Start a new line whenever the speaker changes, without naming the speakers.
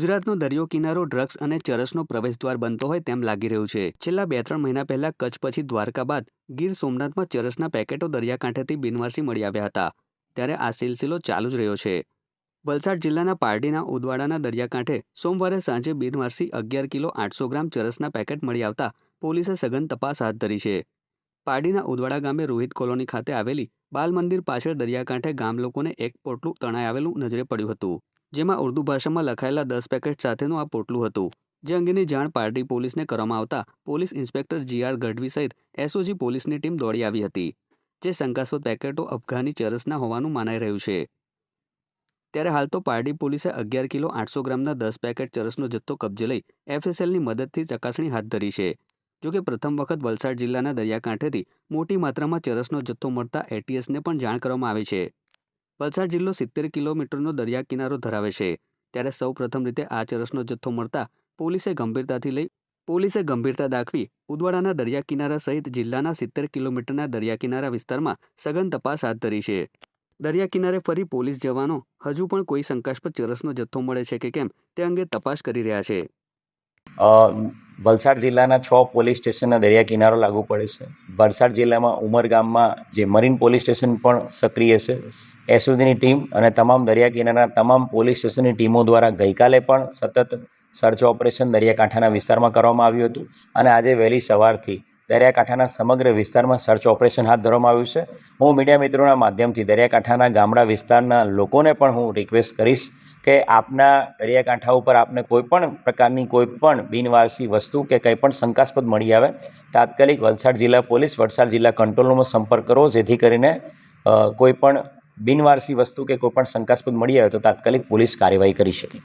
ગુજરાતનો દરિયો કિનારો ડ્રગ્સ અને ચરસનો પ્રવેશદ્વાર બનતો હોય તેમ લાગી રહ્યું છે. છેલ્લા બે ત્રણ મહિના પહેલા કચ્છ પછી દ્વારકા બાદ ગીર સોમનાથમાં ચરસના પેકેટો દરિયાકાંઠેથી બિનવારસી મળી આવ્યા હતા. ત્યારે આ સિલસિલો ચાલુ જ રહ્યો છે. વલસાડ જિલ્લાના પારડીના ઉદવાડાના દરિયાકાંઠે સોમવારે સાંજે બિનવારસી અગિયાર કિલો આઠસો ગ્રામ ચરસના પેકેટ મળી આવતા પોલીસે સઘન તપાસ હાથ ધરી છે. પારડીના ઉદવાડા ગામે રોહિત કોલોની ખાતે આવેલી બાલ મંદિર પાછળ દરિયાકાંઠે ગામ લોકોને એક પોટલું તણાઈ આવેલું નજરે પડ્યું હતું. જેમાં ઉર્દુ ભાષામાં લખાયેલા દસ પેકેટ સાથેનું આ પોટલું હતું. જે અંગેની જાણ પાર્ટી પોલીસને કરવામાં આવતા police inspector G R Gadhvi સહિત એસઓજી પોલીસની ટીમ દોડી આવી હતી, જે શંકાસ્પદ પેકેટો અફઘાની ચરસના હોવાનું માનાઈ રહ્યું છે. ત્યારે હાલ તો પારડી પોલીસે અગિયાર કિલો આઠસો ગ્રામના દસ પેકેટ ચરસનો જથ્થો કબજે લઈ એફએસએલની મદદથી ચકાસણી હાથ ધરી છે. જોકે પ્રથમ વખત વલસાડ જિલ્લાના દરિયાકાંઠેથી મોટી માત્રામાં ચરસનો જથ્થો મળતા એટીએસને પણ જાણ કરવામાં આવી છે. વલસાડ જિલ્લો સિત્તેર કિલોમીટરનો દરિયા કિનારો ધરાવે છે. ત્યારે સૌ પ્રથમ રીતે આ ચરસનો જથ્થો મળતા પોલીસે ગંભીરતાથી લઈ પોલીસે ગંભીરતા દાખવી ઉદવાડાના દરિયા કિનારા સહિત જિલ્લાના સિત્તેર કિલોમીટરના દરિયા કિનારા વિસ્તારમાં સઘન તપાસ હાથ ધરી છે. દરિયા કિનારે ફરી પોલીસ જવાનો હજુ પણ કોઈ શંકાસ્પદ ચરસનો જથ્થો મળે છે કે કેમ તે અંગે તપાસ કરી રહ્યા છે.
વલસાડ જિલ્લાના છ પોલીસ સ્ટેશનના દરિયા કિનારો લાગુ પડે છે. વલસાડ જિલ્લામાં ઉમરગામમાં જે મરીન પોલીસ સ્ટેશન પણ સક્રિય છે. એસઓજીની ટીમ અને તમામ દરિયા કિનારાના તમામ પોલીસ સ્ટેશનની ટીમો દ્વારા ગઈકાલે પણ સતત સર્ચ ઓપરેશન દરિયાકાંઠાના વિસ્તારમાં કરવામાં આવ્યું હતું અને આજે વહેલી સવારથી દરિયાકાંઠાના સમગ્ર વિસ્તારમાં સર્ચ ઓપરેશન હાથ ધરવામાં આવ્યું છે. હું મીડિયા મિત્રોના માધ્યમથી દરિયાકાંઠાના ગામડા વિસ્તારના લોકોને પણ હું રિક્વેસ્ટ કરીશ કે આપના દરિયાકાંઠા ઉપર આપને કોઈ પણ પ્રકારની કોઈ પણ બિનવારસી વસ્તુ કે કંઈ પણ શંકાસ્પદ મળી આવે, તાત્કાલિક વલસાડ જિલ્લા પોલીસ, વલસાડ જિલ્લા કંટ્રોલ રૂમનો સંપર્ક કરો, જેથી કરીને કોઈપણ કોઈ પણ બિનવારસી વસ્તુ કે કોઈ પણ શંકાસ્પદ મળી આવે તો તાત્કાલિક પોલીસ કાર્યવાહી કરી શકે.